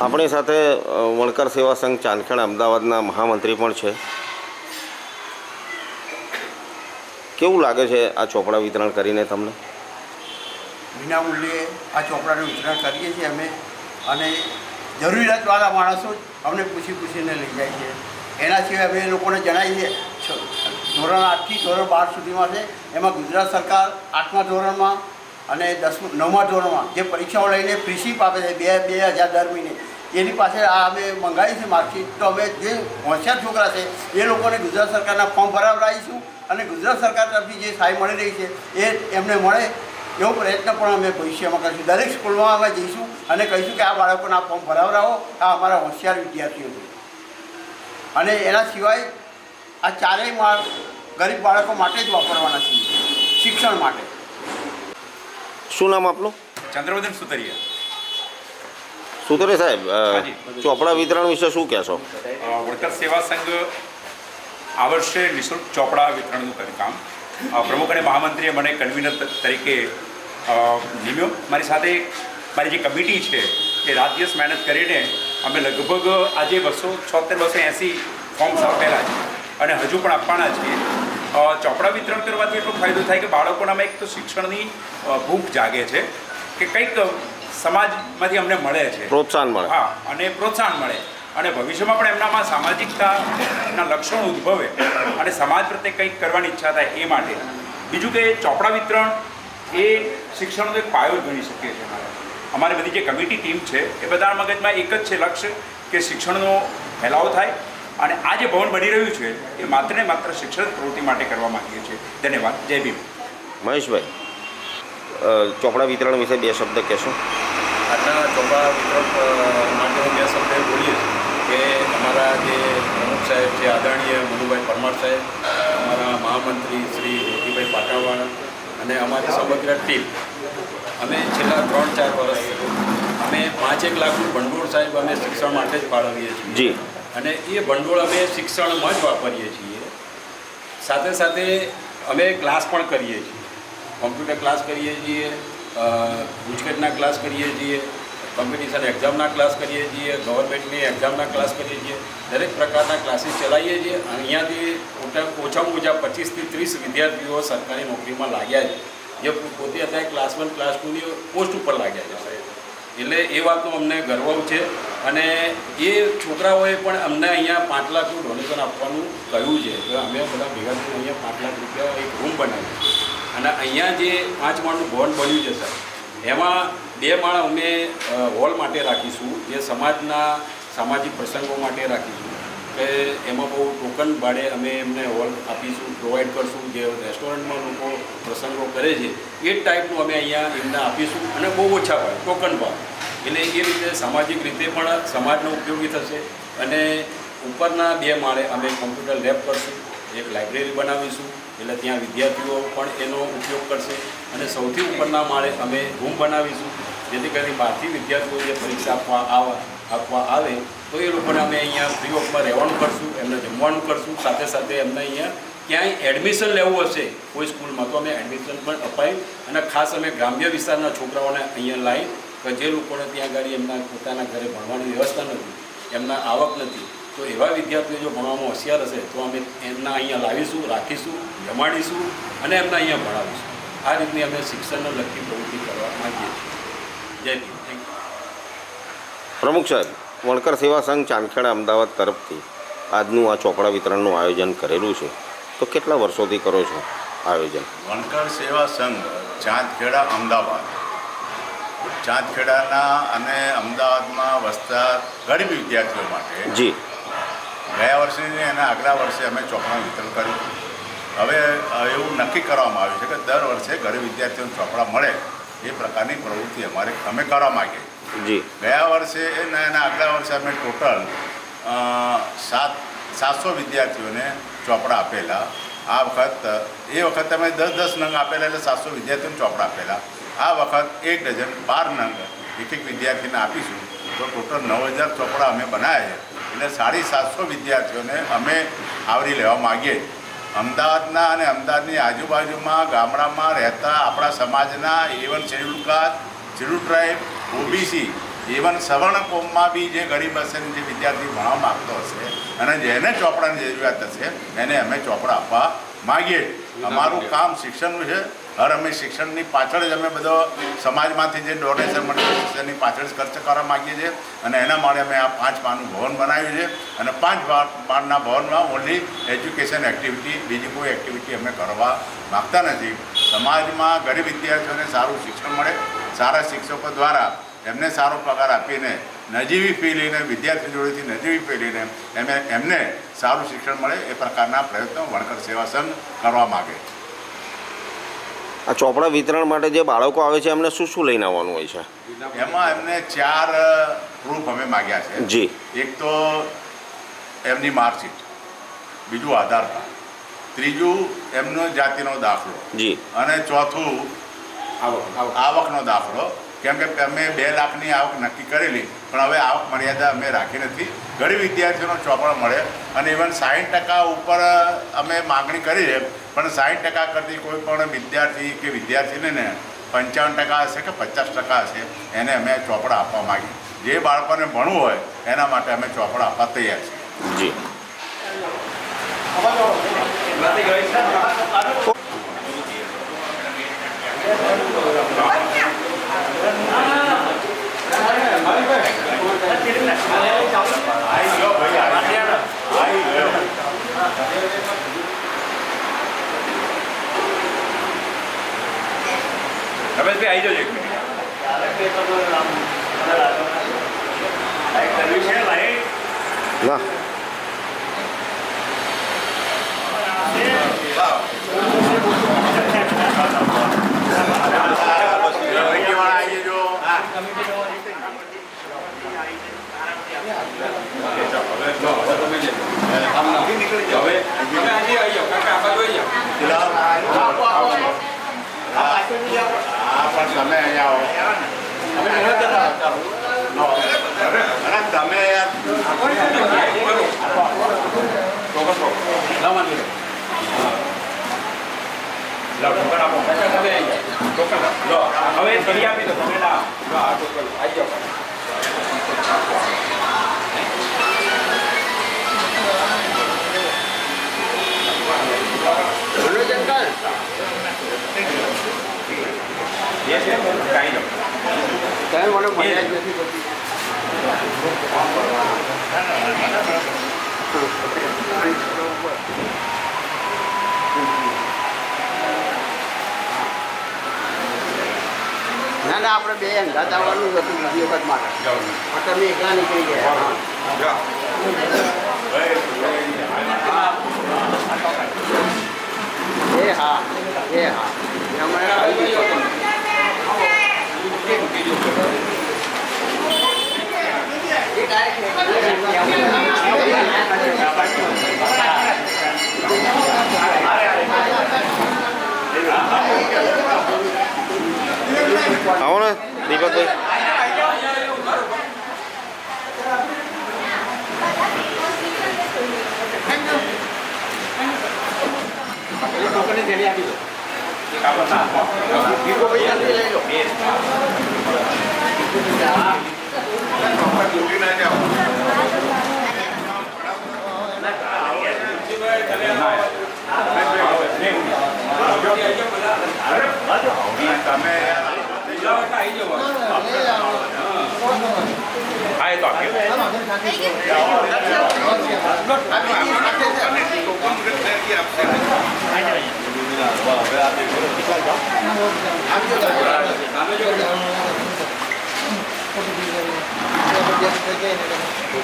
આપણી સાથે વણકર સેવા સંઘ ચાંદખેડ અમદાવાદના મહામંત્રી પણ છે. કેવું લાગે છે આ ચોપડા વિતરણ કરીને તમને? વિનામૂલ્યે આ ચોપડાનું વિતરણ કરીએ છીએ અમે. અને જરૂરિયાતવાળા માણસો અમને પૂછી પૂછીને લઈ જાય છે. એના સિવાય અમે એ લોકોને જણાવીએ છીએ ધોરણ આઠથી ધોરણ બાર સુધીમાં છે. એમાં ગુજરાત સરકાર આઠમા ધોરણમાં અને દસમા, નવમા ધોરણમાં જે પરીક્ષાઓ લઈને ફ્રીશીપ આપે છે, બે બે હજાર દર મહિને. એની પાસે આ અમે મંગાવી છે માર્કશીટ. તો અમે જે હોશિયાર છોકરા છે એ લોકોને ગુજરાત સરકારના ફોર્મ ભરાવડાવીશું અને ગુજરાત સરકાર તરફથી જે સહાય મળી રહી છે એ એમને મળે એવો પ્રયત્ન પણ અમે ભવિષ્યમાં કરીશું. દરેક સ્કૂલમાં અમે જઈશું અને કહીશું કે આ બાળકોને આ ફોર્મ ભરાવડાવો. આ અમારા હોશિયાર વિદ્યાર્થીઓ છે. અને એના સિવાય આ ચારેય માળ ગરીબ બાળકો માટે જ વાપરવાના છીએ શિક્ષણ માટે. શું નામ આપનું? ચંદ્રવદન સુતરિયા. સુતરે સાહેબ. ચોપડા વિતરણ વિશે શું કહેશો? વળતર સેવા સંઘ આ વર્ષે નિઃશુલ્ક ચોપડા વિતરણનું કામ. પ્રમુખ અને મહામંત્રીએ મને કન્વીનર તરીકે નિમ્યો. મારી સાથે મારી જે કમિટી છે એ રાત દિવસ મહેનત કરીને અમે લગભગ આજે બસો છોતેર બસો એંસી ફોર્મ્સ આપેલા છે. અને હજુ પણ આપવાના છીએ ચોપડા વિતરણ કરવાથી એટલો ફાયદો થાય કે બાળકોનામાં એક તો શિક્ષણની ભૂખ જાગે છે કે કંઈક સમાજમાંથી અમને મળે છે. પ્રોત્સાહન મળે. હા અને પ્રોત્સાહન મળે. અને ભવિષ્યમાં પણ એમનામાં સામાજિકતાના લક્ષણો ઉદ્ભવે અને સમાજ પ્રત્યે કંઈક કરવાની ઈચ્છા થાય એ માટે. બીજું કે ચોપડા વિતરણ એ શિક્ષણનો એક પાયો જ ગણી શકીએ છીએ મારે અમારી બધી જે કમિટી ટીમ છે એ બધા મગજમાં એક જ છે લક્ષ્ય કે શિક્ષણનો ફેલાવો થાય અને આ જે ભવન બની રહ્યું છે એ માત્ર ને માત્ર શિક્ષણ પ્રવૃત્તિ માટે કરવા માંગીએ છીએ. ધન્યવાદ. જય ભીમ. મહેશભાઈ. ચોપડા વિતરણ વિશે બે શબ્દ કહેશો? આજના ચોપડા વિતરણ માટે હું બે શબ્દ બોલીએ કે અમારા જે પ્રમુખ સાહેબ છે આદરણીય મનુભાઈ પરમાર સાહેબ અમારા મહામંત્રી શ્રી જ્યોતિભાઈ પાટણવાળા અને અમારી સમગ્ર ટીમ. અમે છેલ્લા ત્રણ ચાર વર્ષ અમે પાંચેક લાખનું ભંડોળ સાહેબ અમે શિક્ષણ માટે જ ફાળવીએ છીએ. જી. અને એ ભંડોળ અમે શિક્ષણમાં જ વાપરીએ છીએ. સાથે સાથે અમે ક્લાસ પણ કરીએ છીએ. કોમ્પ્યુટર ક્લાસ કરીએ છીએ ગુજકેટના ક્લાસ કરીએ છીએ કોમ્પિટિશન એક્ઝામના ક્લાસ કરીએ છીએ, ગવર્મેન્ટની એક્ઝામના ક્લાસ કરીએ છીએ, દરેક પ્રકારના ક્લાસીસ ચલાવીએ છીએ. અહીંયાથી ઓછામાં ઓછા પચીસથી ત્રીસ વિદ્યાર્થીઓ સરકારી નોકરીમાં લાગ્યા છે. જે પોતે અત્યારે ક્લાસ વન, ક્લાસ ટુની પોસ્ટ ઉપર લાગ્યા છે એટલે એ વાતનો અમને ગર્વ છે અને એ છોકરાઓએ પણ અમને અહીંયા પાંચ લાખનું ડોનેશન આપવાનું કહ્યું છે. તો અમે બધા ભેગા થઈને અહીંયા પાંચ લાખ રૂપિયા એક રૂમ બનાવી અને અહીંયા જે પાંચ માળનું ભવન બન્યું છે સર એમાં બે માળ અમે હોલ માટે રાખીશું, જે સમાજના સામાજિક પ્રસંગો માટે રાખીશું, કે એમાં બહુ ટોકન ભાડે અમે એમને હોલ આપીશું, પ્રોવાઈડ કરશું, જે રેસ્ટોરન્ટમાં લોકો પ્રસંગો કરે છે, એ ટાઈપનું અમે અહીંયા એમને આપીશું, અને બહુ ઓછા ભાવે ટોકન ભાવ એટલે એ રીતે સામાજિક રીતે પણ સમાજનો ઉપયોગી થશે, અને ઉપરના બે માળે અમે કોમ્પ્યુટર લેબ કરશું, એક લાઇબ્રેરી બનાવીશું એટલે ત્યાં વિદ્યાર્થીઓ પણ એનો ઉપયોગ કરશે. અને સૌથી ઉપરના માળે અમે રૂમ બનાવીશું. જેથી કરીને બહારથી વિદ્યાર્થીઓ જે પરીક્ષા આપવા આવા, આપવા આવે, તો એ લોકોને અમે અહીંયા ફ્રી ઓફમાં રહેવાનું કરશું, એમને જમવાનું કરશું. સાથે સાથે એમને અહીંયા ક્યાંય એડમિશન લેવું હશે કોઈ સ્કૂલમાં, તો અમે એડમિશન પણ અપાઈ. અને ખાસ અમે ગ્રામ્ય વિસ્તારના છોકરાઓને અહીંયા લાવી કે જે લોકોને ત્યાં આગળ એમના પોતાના ઘરે ભણવાની વ્યવસ્થા નથી, એમના આવક નથી. તો એવા વિદ્યાર્થીઓ જો ભણવામાં હોશિયાર હશે તો અમે એમના અહીંયા લાવીશું રાખીશું જમાડીશું અને એમના અહીંયા ભણાવીશું. આ રીતની અમે શિક્ષણને લગતી પ્રવૃત્તિ કરવા માંગીએ છીએ. જય ભીમ થેન્ક યુ પ્રમુખ સાહેબ વણકર સેવા સંઘ ચાંદખેડા અમદાવાદ તરફથી આજનું આ ચોપડા વિતરણનું આયોજન કરેલું છે. તો કેટલા વર્ષોથી કરો છો આયોજન? વણકર સેવા સંઘ ચાંદખેડા અમદાવાદ. ચાંદખેડાના અને અમદાવાદમાં વસતા ગરીબ વિદ્યાર્થીઓ માટે જી. ગયા વર્ષેની અને આગલા વર્ષે અમે ચોપડા વિતરણ કર્યું. હવે એવું નક્કી કરવામાં આવ્યું છે કે દર વર્ષે ગરીબ વિદ્યાર્થીઓને ચોપડા મળે એ પ્રકારની પ્રવૃત્તિ અમારે અમે કરવા માગીએ. જી. ગયા વર્ષે અને એના આગલા વર્ષે અમે ટોટલ સાત સાતસો વિદ્યાર્થીઓને ચોપડા આપેલા. આ વખત એ વખત અમે દસ દસ નંગ આપેલા એટલે સાતસો વિદ્યાર્થીઓને ચોપડા આપેલા. આ વખત એક ડઝન બાર નંગ એક એક વિદ્યાર્થીને આપીશું. તો ટોટલ નવ હજાર ચોપડા અમે બનાવ્યા છે. એટલે સાડી સાતસો વિદ્યાર્થીઓને અમે આવરી લેવા માગીએ. અમદાવાદના અને અમદાવાદની આજુબાજુમાં ગામડામાં રહેતા આપણા સમાજના એવન schedule caste schedule tribe OBC even સવર્ણ કોમમાં બી જે ગરીબ હશે જે વિદ્યાર્થી ભણવા માગતો હશે અને જેને ચોપડાની જરૂરિયાત હશે એને અમે ચોપડા આપવા માગીએ. અમારું કામ શિક્ષણનું છે. હર અમે શિક્ષણની પાછળ જ અમે બધો સમાજમાંથી જે ડોનેશન મળે છે, શિક્ષણની પાછળ જ ખર્ચ કરવા માગીએ છીએ. અને એના માટે અમે આ પાંચ માળનું ભવન બનાવ્યું છે. અને પાંચ માળના ભવનમાં ઓનલી એજ્યુકેશન એક્ટિવિટી બીજી કોઈ એક્ટિવિટી અમે કરવા માગતા નથી. સમાજમાં ગરીબ વિદ્યાર્થીઓને સારું શિક્ષણ મળે. સારા શિક્ષકો દ્વારા એમને સારો પગાર આપીને નજીવી ફી લઈને વિદ્યાર્થી જોડેથી નજીવી ફી લઈને એમને એમને સારું શિક્ષણ મળે એ પ્રકારના પ્રયત્નો વણકર સેવા સંઘ કરવા માગે આ ચોપડા વિતરણ માટે જે બાળકો આવે છે એમને શું શું લઈને આવવાનું હોય છે? એમાં એમને ચાર પ્રૂફ અમે માગ્યા છે. જી. એક તો એમની માર્કશીટ બીજું આધાર કાર્ડ ત્રીજું એમનો જાતિનો દાખલો જી. અને ચોથું આવો આવો આવકનો દાખલો. કેમ કે અમે બે લાખની આવક નક્કી કરેલી, પણ હવે આવક મર્યાદા અમે રાખી નથી. ગરીબ વિદ્યાર્થીઓનો ચોપડ મળે અને ઇવન સાઠ ટકા ઉપર અમે માગણી કરી છે, પણ સાઠ ટકા કરતી કોઈ પણ વિદ્યાર્થી કે વિદ્યાર્થીને ને પંચાવન ટકા હશે કે પચાસ ટકા હશે, એને અમે ચોપડા આપવા માગીએ. જે બાળકોને ભણવું હોય, એના માટે અમે ચોપડા આપવા તૈયાર છીએ. જી આવી ગયો ભાઈ આવી ગયો. આવી ગયો રમેશભાઈ આવી જજો એક મિનિટ ના કમિટીવાળા આવી જજો હવે તમે આજે આવી જાઓ કાકા આ બાજુ આવી જાઓ હા પણ તમે અહીંયા આવો અરે તમે લો ટોકન આપો. કાકા તમે આવી જાઓ ટોકન લો હવે ફરી આપી દો તમે ના લો, આ ટોકન. આવી જાઓ. જે છે કાંઈ જાઓ નથી ના આપણે બે અંગાત આવવાનું હતું બીજી વખત માટે. પણ તમે એકલા નીકળી ગયા. એ હા એ હા. એમણે ખાલી દીધો. આવો ને દીપકભાઈ એક આપો ના બીજો પૈસા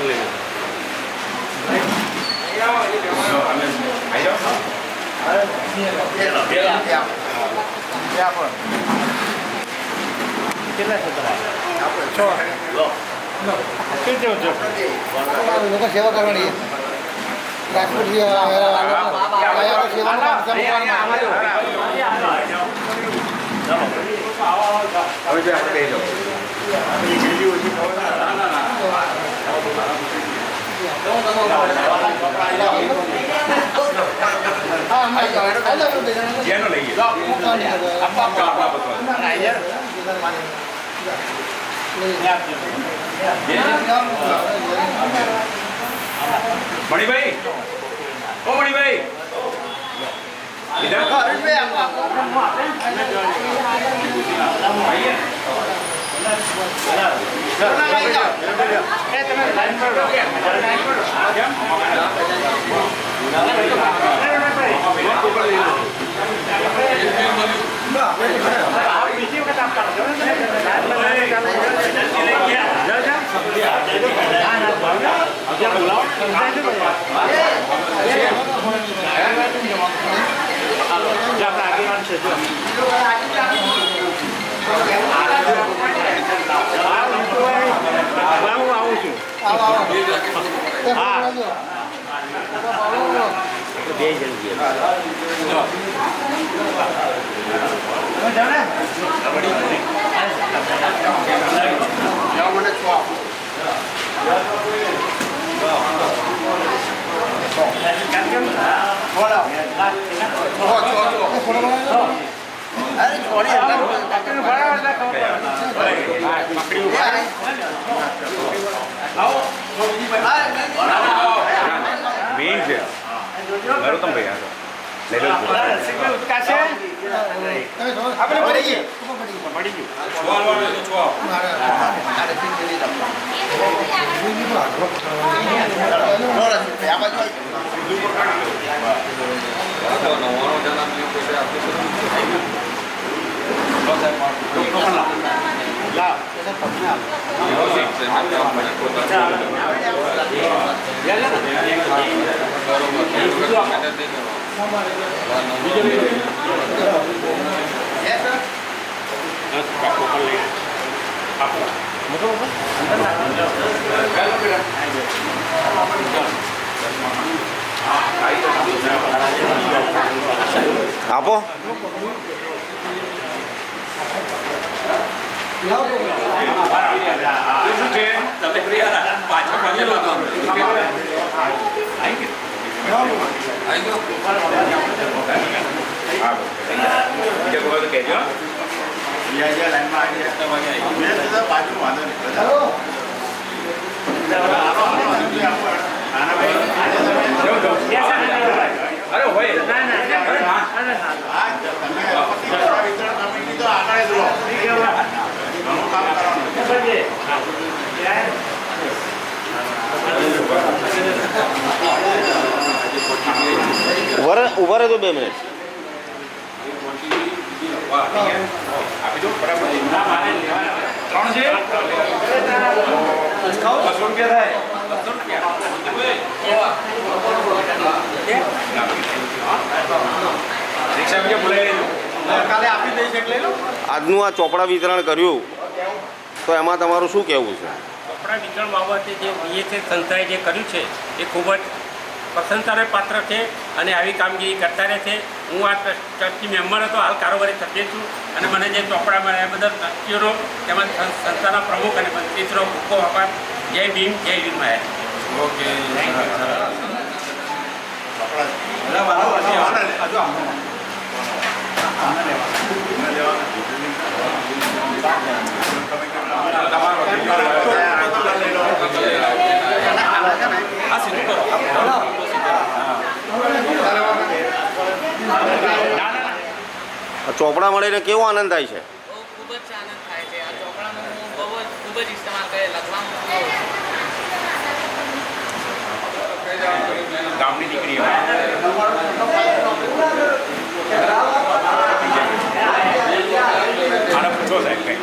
લઈ લેજો બે તમે હા તો આપ્યો આવી જાઓ લોકો સેવા કરવાની રાજકોટ. હા, અમે આવી જાઓ. આવી જાઓ, બે જણા. જેનો લઈએ કામ નહીં કરતા. આપણા બધા મણિભાઈ ઓ મણિભાઈ ઇધર આવો આવો એ ફોટો મને છો આપો. બોલો. છો, છો, છો. એ ફોટો બનાવજો અરે છોડી આવો મેઇન છે. નરોત્તમ ભાઈ આ લઈ લો તમે જો આપણે પડી ગઈ પડી ગયું મારે અરે રમતા. બીજું બાજુ બીજા કોઈ કહેજો જ્યાં જ્યાં લાઈનમાં કીધું બાજુ વાંધો નહીં બધા ચાલો આના ભાઈ જાઓ, જાઓ. અરે હોય અરે હા આ તમે આપત્તિ કચરા વિતરણ કમિટી તો આગળ જ રહો ઘણું કામ કરવાનું ઊભા રહે ઊભા રહેજો બે મિનિટ આપી દો બરાબર ત્રણ છે બસો રૂપિયા થાય બસો રૂપિયા રિક્ષા બીજા બોલાવી લેજો કાલે આપી દઈશ બે મિનિટ. આજનું આ ચોપડા વિતરણ કર્યું, તો એમાં તમારું શું કહેવું છે? કપડા વિતરણ બાબતે જે બીએચએ સંસ્થાએ જે કર્યું છે એ ખૂબ જ પ્રશંસાને પાત્ર છે અને આવી કામગીરી કરતા રહે છે હું આ ટ્રસ્ટ મેમ્બર હતો હાલ કારોબારી સભ્ય છું અને મને જે ચોપડા મળ્યા બદલ ટ્રસ્ટીઓનો તેમજ સંસ્થાના પ્રમુખ અને મંત્રીશ્રીનો ખૂબ ખૂબ આભાર જય ભીમ જય ભીમ મહારાજ આ ચોપડા મળીને કેવો આનંદ થાય છે? ખૂબ જ આનંદ થાય છે. આ ચોપડાનો હું બહુ જ ખૂબ જ ઇસ્તેમાલ કરે લખવામાં ગામની દીકરીઓ આને પૂછો સાહેબ કંઈ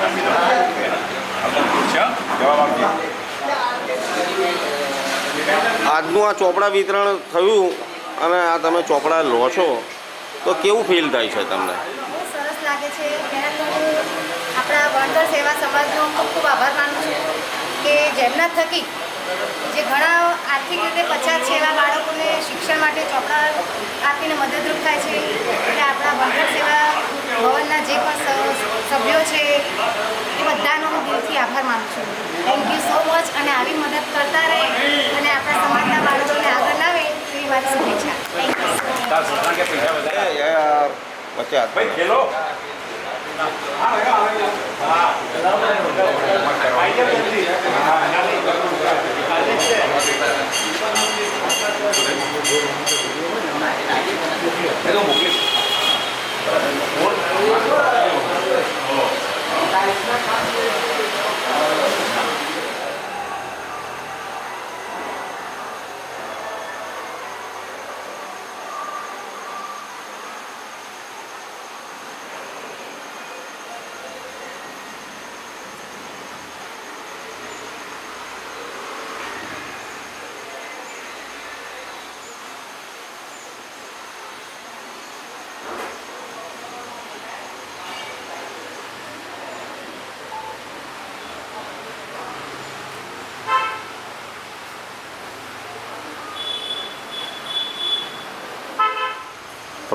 આપી દો આપણે જવાબ આપજો આજનું આ ચોપડા વિતરણ થયું અને આ તમે ચોપડા લો છો તો કેવું ફીલ થાય છે તમને? સરસ લાગે છે. આપણા વણકર સેવા સમાજનો ખૂબ ખૂબ આભાર માનું છું કે જેમના થકી જે ઘણા આર્થિક રીતે પછાત છે એવા બાળકોને શિક્ષણ માટે ચોપડા આપીને મદદરૂપ થાય છે એટલે આપણા વણકર સેવા ભવનના જે પણ સભ્યો છે એ બધાનો હું દિલથી આભાર માનું છું. થેન્ક યુ સો મચ અને આવી મદદ કરતા રહે અને આપણા સમાજના બાળકોને આગળ લાવે એવી મારી શુભેચ્છા. Thank you Gracias.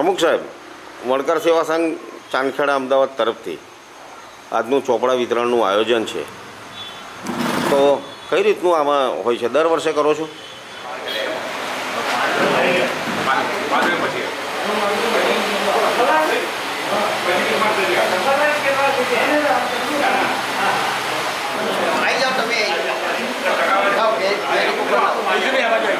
પ્રમુખ સાહેબ વણકર સેવા સંઘ ચાંદખેડા અમદાવાદ તરફથી આજનું ચોપડા વિતરણનું આયોજન છે તો કઈ રીતનું આમાં હોય છે દર વર્ષે કરો છો તમે